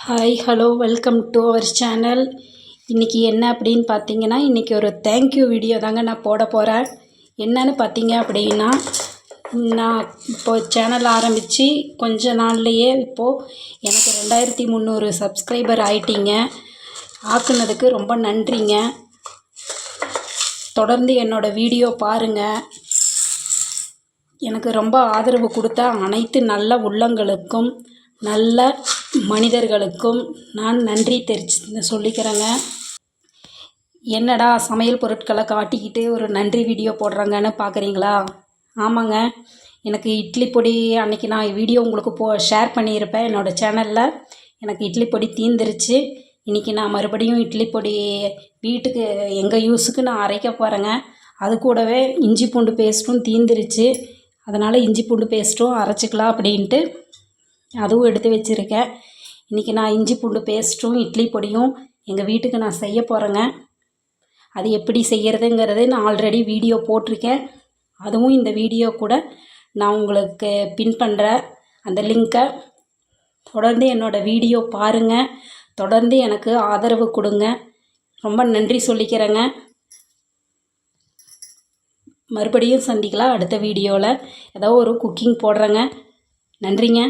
Hi hello welcome to our channel இன்றைக்கி என்ன அப்படின்னு பார்த்தீங்கன்னா இன்றைக்கி ஒரு தேங்க்யூ வீடியோ தாங்க நான் போட போகிறேன் என்னன்னு பார்த்தீங்க அப்படின்னா நான் இப்போ சேனல் ஆரம்பித்து கொஞ்ச நாள்லையே இப்போது எனக்கு ரெண்டாயிரத்தி முந்நூறு சப்ஸ்கிரைபர் ஆயிட்டீங்க. ஆக்குனதுக்கு ரொம்ப நன்றிங்க. தொடர்ந்து என்னோடய வீடியோ பாருங்கள் எனக்கு ரொம்ப ஆதரவு கொடுத்த அனைத்து நல்ல உள்ளங்களுக்கும் நல்ல மனிதர்களுக்கும் நான் நன்றி தெரிச்சு சொல்லிக்கிறேங்க. என்னடா சமையல் பொருட்களை காட்டிக்கிட்டு ஒரு நன்றி வீடியோ போடுறாங்கன்னு பார்க்குறீங்களா ஆமாங்க. எனக்கு இட்லி பொடி அன்றைக்கி நான் வீடியோ உங்களுக்கு போ ஷேர் பண்ணியிருப்பேன் என்னோடய சேனலில். எனக்கு இட்லி பொடி தீந்துருச்சு. இன்றைக்கி நான் மறுபடியும் இட்லி பொடி வீட்டுக்கு எங்கள் யூஸுக்கு நான் அரைக்க போகிறேங்க அது கூடவே இஞ்சி பூண்டு பேஸ்ட்டும் தீந்துருச்சு. அதனால் இஞ்சி பூண்டு பேஸ்ட்டும் அரைச்சிக்கலாம் அப்படின்ட்டு அதுவும் எடுத்து வச்சுருக்கேன். இன்றைக்கி நான் இஞ்சி பூண்டு பேஸ்ட்டும் இட்லி பொடியும் எங்கள் வீட்டுக்கு நான் செய்ய போகிறேங்க அது எப்படி செய்கிறதுங்கிறது நான் ஆல்ரெடி வீடியோ போட்டிருக்கேன். அதுவும் இந்த வீடியோ கூட நான் உங்களுக்கு பின் பண்ணுறேன் அந்த லிங்க்கை தொடர்ந்து என்னோடய வீடியோ பாருங்கள் தொடர்ந்து எனக்கு ஆதரவு கொடுங்க. ரொம்ப நன்றி சொல்லிக்கிறேங்க. மறுபடியும் சந்திக்கலாம் அடுத்த வீடியோவில் ஏதோ ஒரு குக்கிங் போடுறேங்க. நன்றிங்க.